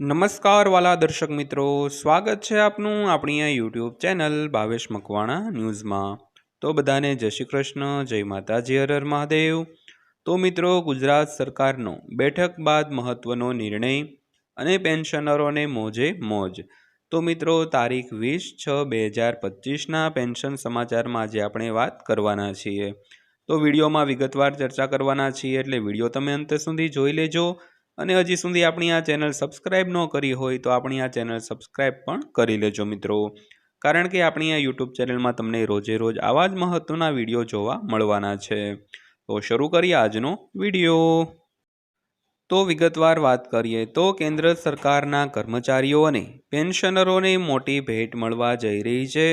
નમસ્કાર વાલા દર્શક મિત્રો, સ્વાગત છે આપનું આપણી આ યુટ્યુબ ચેનલ ભાવેશ મકવાણા ન્યૂઝમાં. તો બધાને જય શ્રી કૃષ્ણ, જય માતાજી, હર હર મહાદેવ. તો મિત્રો, ગુજરાત સરકારનો બેઠક બાદ મહત્વનો નિર્ણય અને પેન્શનરોને મોજે મોજ. તો મિત્રો, તારીખ વીસ છ બે હજાર પચીસના પેન્શન સમાચારમાં આજે આપણે વાત કરવાના છીએ. તો વિડીયોમાં વિગતવાર ચર્ચા કરવાના છીએ, એટલે વીડિયો તમે અંત સુધી જોઈ લેજો. અને હજી સુધી આપણી આ ચેનલ સબસ્ક્રાઇબ ન કરી હોય તો આપણી આ ચેનલ સબસ્ક્રાઇબ પણ કરી લેજો મિત્રો. કારણ કે આપણી આ યુટ્યુબ ચેનલમાં તમને રોજે રોજ આવા જ મહત્ત્વના વીડિયો જોવા મળવાના છે. તો શરૂ કરીએ આજનો વીડિયો. તો વિગતવાર વાત કરીએ તો કેન્દ્ર સરકારના કર્મચારીઓ અને પેન્શનરોને મોટી ભેટ મળવા જઈ રહી છે.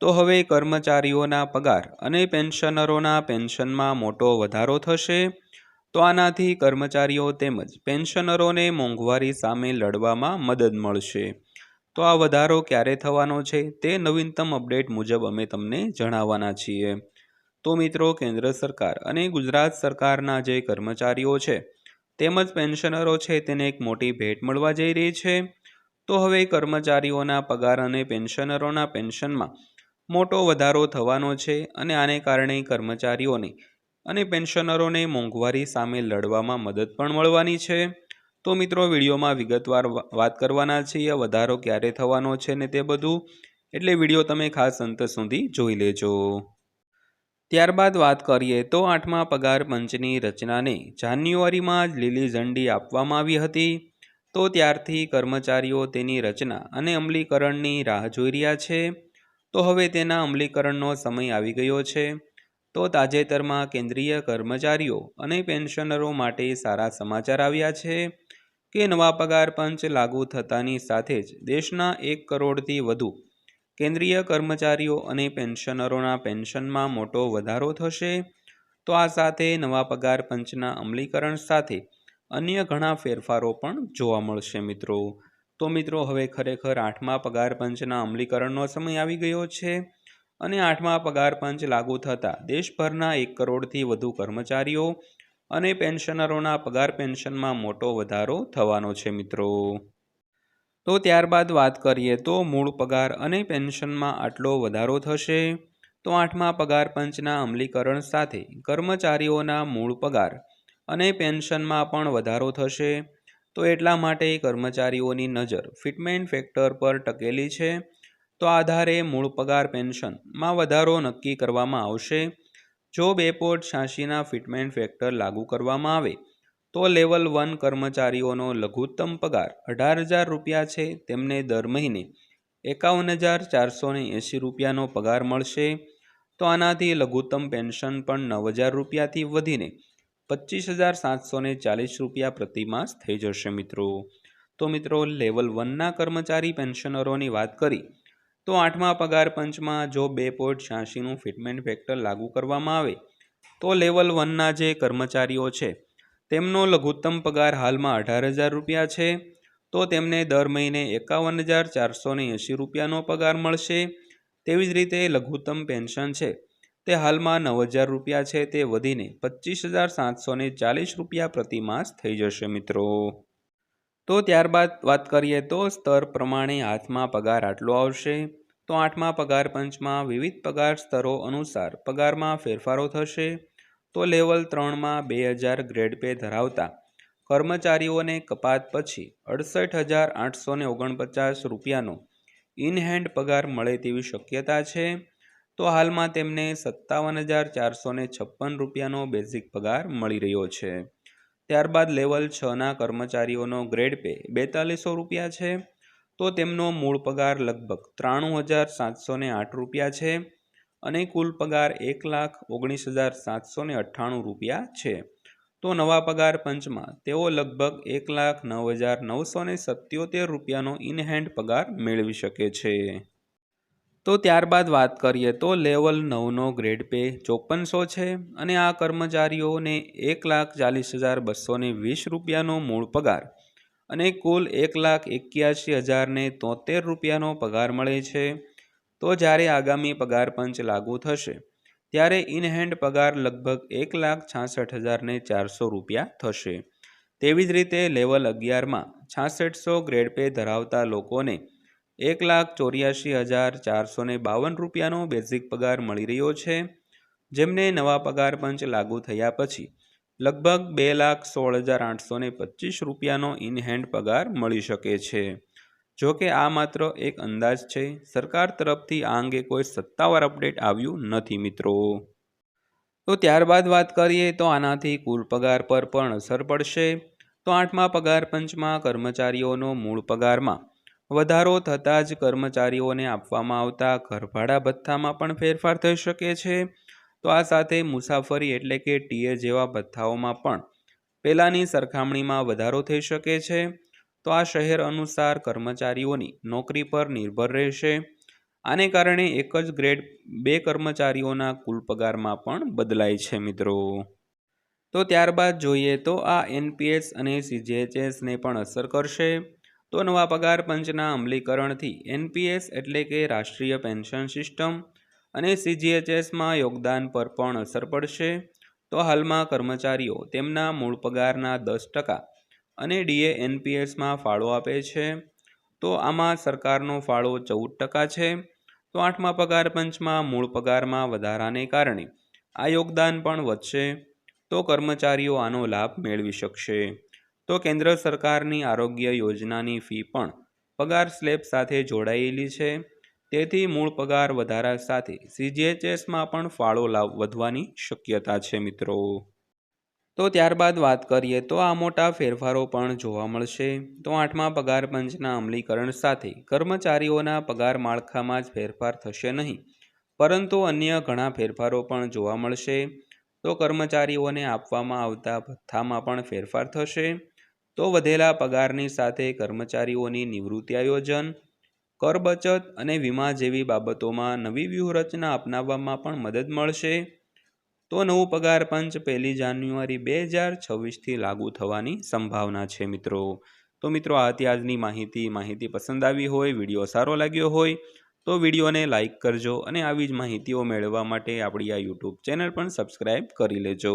તો હવે કર્મચારીઓના પગાર અને પેન્શનરોના પેન્શનમાં મોટો વધારો થશે. તો આનાથી કર્મચારીઓ તેમજ પેન્શનરોને મોંઘવારી સામે લડવામાં મદદ મળશે. તો આ વધારો ક્યારે થવાનો છે તે નવીનતમ અપડેટ મુજબ અમે તમને જણાવવાના છીએ. તો મિત્રો, કેન્દ્ર સરકાર અને ગુજરાત સરકારના જે કર્મચારીઓ છે તેમજ પેન્શનરો છે તેને એક મોટી ભેટ મળવા જઈ રહી છે. તો હવે કર્મચારીઓના પગાર અને પેન્શનરોના પેન્શનમાં મોટો વધારો થવાનો છે અને આને કારણે કર્મચારીઓને અને પેન્શનરોને મોંઘવારી સામે લડવામાં મદદ પણ મળવાની છે. તો મિત્રો, વિડીયોમાં વિગતવાર વાત કરવાના છીએ. વધારો ક્યારે થવાનો છે ને તે બધું. એટલે વીડિયો તમે ખાસ અંત સુધી જોઈ લેજો. ત્યારબાદ વાત કરીએ તો આઠમા પગાર પંચની રચનાને. જાન્યુઆરીમાં જ લીલી ઝંડી આપવામાં આવી હતી. તો ત્યારથી કર્મચારીઓ તેની રચના અને અમલીકરણની રાહ જોઈ રહ્યા છે. તો હવે તેના અમલીકરણનો સમય આવી ગયો છે. તો તાજેતરમાં કેન્દ્રીય કર્મચારીઓ અને પેન્શનરો માટે સારા સમાચાર આવ્યા છે કે નવા પગાર પંચ લાગુ થતાની સાથે જ દેશના એક કરોડથી વધુ કેન્દ્રીય કર્મચારીઓ અને પેન્શનરોના પેન્શનમાં મોટો વધારો થશે. તો આ સાથે નવા પગાર પંચના અમલીકરણ સાથે અન્ય ઘણા ફેરફારો પણ જોવા મળશે મિત્રો. તો મિત્રો, હવે ખરેખર આઠમા પગાર પંચના અમલીકરણનો સમય આવી ગયો છે. અને આઠમા પગાર પંચ લાગુ થતાં દેશભરના એક કરોડથી વધુ કર્મચારીઓ અને પેન્શનરોના પગાર પેન્શનમાં મોટો વધારો થવાનો છે, મિત્રો. તો ત્યારબાદ વાત કરીએ તો મૂળ પગાર અને પેન્શનમાં આટલો વધારો થશે. તો આઠમા પગાર પંચના અમલીકરણ સાથે કર્મચારીઓના મૂળ પગાર અને પેન્શનમાં પણ વધારો થશે. તો એટલા માટે કર્મચારીઓની નજર ફિટમેન્ટ ફેક્ટર પર ટકેલી છે. તો આધારે મૂળ પગાર પેન્શનમાં વધારો નક્કી કરવામાં આવશે. જો બે પોઈન્ટ છ્યાસીના ફિટમેન્ટ ફેક્ટર લાગુ કરવામાં આવે, તો લેવલ વન કર્મચારીઓનો લઘુત્તમ પગાર અઢાર હજાર રૂપિયા છે. તેમને દર મહિને એકાવન હજાર ચારસો ને એંસી રૂપિયાનો પગાર મળશે. તો આનાથી લઘુત્તમ પેન્શન પણ નવ હજાર રૂપિયાથી વધીને પચીસ હજાર સાતસો ને ચાલીસ રૂપિયા પ્રતિમાસ થઈ જશે મિત્રો. તો મિત્રો, લેવલ વનના કર્મચારી પેન્શનરોની વાત કરી. તો આઠમા પગાર પંચમાં જો બે પોઈન્ટ છ્યાસીનું ફિટમેન્ટ ફેક્ટર લાગુ કરવામાં આવે, તો લેવલ વનના જે કર્મચારીઓ છે, તેમનો લઘુત્તમ પગાર હાલમાં અઢાર હજાર રૂપિયા છે. તો તેમને દર મહિને એકાવન હજાર ચારસો એંસી રૂપિયાનો પગાર મળશે. તેવી જ રીતે લઘુત્તમ પેન્શન છે, તે હાલમાં નવ હજાર રૂપિયા છે, તે વધીને પચીસ હજાર સાતસો ચાલીસ રૂપિયા પ્રતિ માસ થઈ જશે મિત્રો. તો ત્યારબાદ વાત કરીએ તો સ્તર પ્રમાણે હાથમાં પગાર આટલો આવશે. તો આઠમા પગાર પંચમાં વિવિધ પગાર સ્તરો અનુસાર પગારમાં ફેરફારો થશે. તો લેવલ ત્રણમાં બે હજાર ગ્રેડ પે ધરાવતા કર્મચારીઓને કપાત પછી અડસઠ હજાર આઠસો ને ઓગણપચાસ રૂપિયાનો ઇનહેન્ડ પગાર મળે તેવી શક્યતા છે. તો હાલમાં તેમને સત્તાવન હજાર ચારસો છપ્પન રૂપિયાનો બેઝિક પગાર મળી રહ્યો છે. ત્યારબાદ લેવલ છના કર્મચારીઓનો ગ્રેડ પે બેતાલીસો રૂપિયા છે. તો તેમનો મૂળ પગાર લગભગ ત્રાણું હજાર સાતસો ને આઠ રૂપિયા છે અને કુલ પગાર એક લાખ ઓગણીસ હજાર સાતસો ને અઠ્ઠાણું રૂપિયા છે. તો નવા પગાર પંચમાં તેઓ લગભગ એક લાખ નવ હજાર નવસો ને સત્યોતેર રૂપિયાનો ઇનહેન્ડ પગાર મેળવી શકે છે. તો ત્યારબાદ વાત કરીએ તો લેવલ નવનો ગ્રેડ પે ચોપનસો છે અને આ કર્મચારીઓને એક લાખ ચાલીસ હજાર બસો ને વીસ રૂપિયાનો મૂળ પગાર અને કુલ એક લાખ એક્યાસી હજારને તોતેર રૂપિયાનો પગાર મળે છે. તો જ્યારે આગામી પગાર પંચ લાગુ થશે, ત્યારે ઇન હેન્ડ પગાર લગભગ એક લાખ છાસઠ હજારને ચારસો રૂપિયા થશે. તેવી જ રીતે લેવલ અગિયારમાં છાસઠસો ગ્રેડ પે ધરાવતા લોકોને એક લાખ ચોર્યાસી હજાર ચારસો બાવન રૂપિયાનો બેઝિક પગાર મળી રહ્યો છે, જેમને નવા પગાર પંચ લાગુ થયા પછી લગભગ બે લાખ સોળ હજાર આઠસો પચીસ રૂપિયાનો ઇનહેન્ડ પગાર મળી શકે છે. જો કે આ માત્ર એક અંદાજ છે, સરકાર તરફથી આ અંગે કોઈ સત્તાવાર અપડેટ આવ્યું નથી મિત્રો. તો ત્યારબાદ વાત કરીએ તો આનાથી કુલ પગાર પર પણ અસર પડશે. તો આઠમા પગાર પંચમાં કર્મચારીઓનો મૂળ પગારમાં વધારો થતાં જ કર્મચારીઓને આપવામાં આવતા ઘરભાડા ભથ્થામાં પણ ફેરફાર થઈ શકે છે. તો આ સાથે મુસાફરી એટલે કે ટીએ જેવા ભથ્થાઓમાં પણ પહેલાંની સરખામણીમાં વધારો થઈ શકે છે. તો આ શહેર અનુસાર કર્મચારીઓની નોકરી પર નિર્ભર રહેશે. આને કારણે એક જ ગ્રેડ બે કર્મચારીઓના કુલ પગારમાં પણ બદલાય છે મિત્રો. તો ત્યારબાદ જોઈએ તો આ એનપીએસ અને સીજીએચએસને પણ અસર કરશે. તો નવા પગાર પંચના અમલીકરણથી એનપીએસ એટલે કે રાષ્ટ્રીય પેન્શન સિસ્ટમ અને સીજીએચએસમાં યોગદાન પર પણ અસર પડશે. તો હાલમાં કર્મચારીઓ તેમના મૂળ પગારના દસ ટકા અને ડીએ એનપીએસમાં ફાળો આપે છે. તો આમાં સરકારનો ફાળો ચૌદ ટકા છે. તો આઠમા પગાર પંચમાં મૂળ પગારમાં વધારાને કારણે આ યોગદાન પણ વધશે. તો કર્મચારીઓ આનો લાભ મેળવી શકશે. તો કેન્દ્ર સરકારની આરોગ્ય યોજનાની ફી પણ પગાર સ્લેબ સાથે જોડાયેલી છે. તેથી મૂળ પગાર વધારા સાથે સીજીએચએસમાં પણ ફાળો લાવ, વધવાની શક્યતા છે મિત્રો. તો ત્યારબાદ વાત કરીએ તો આ મોટા ફેરફારો પણ જોવા મળશે. તો આઠમા પગાર પંચના અમલીકરણ સાથે કર્મચારીઓના પગાર માળખામાં જ ફેરફાર થશે નહીં. પરંતુ અન્ય ઘણા ફેરફારો પણ જોવા મળશે. તો કર્મચારીઓને આપવામાં આવતા ભથ્થામાં પણ ફેરફાર થશે. તો વધેલા પગારની સાથે કર્મચારીઓની નિવૃત્તિ આયોજન, કર બચત અને વીમા જેવી બાબતોમાં નવી વ્યૂહરચના અપનાવવામાં પણ મદદ મળશે. તો નવું પગાર પંચ પહેલી જાન્યુઆરી બે હજાર છવ્વીસથી લાગુ થવાની સંભાવના છે મિત્રો. તો મિત્રો, આ હતી આજની માહિતી. માહિતી પસંદ આવી હોય, વીડિયો સારો લાગ્યો હોય, તો વિડીયોને લાઇક કરજો અને આવી જ માહિતીઓ મેળવવા માટે આપણી આ યુટ્યુબ ચેનલ પણ સબસ્ક્રાઈબ કરી લેજો.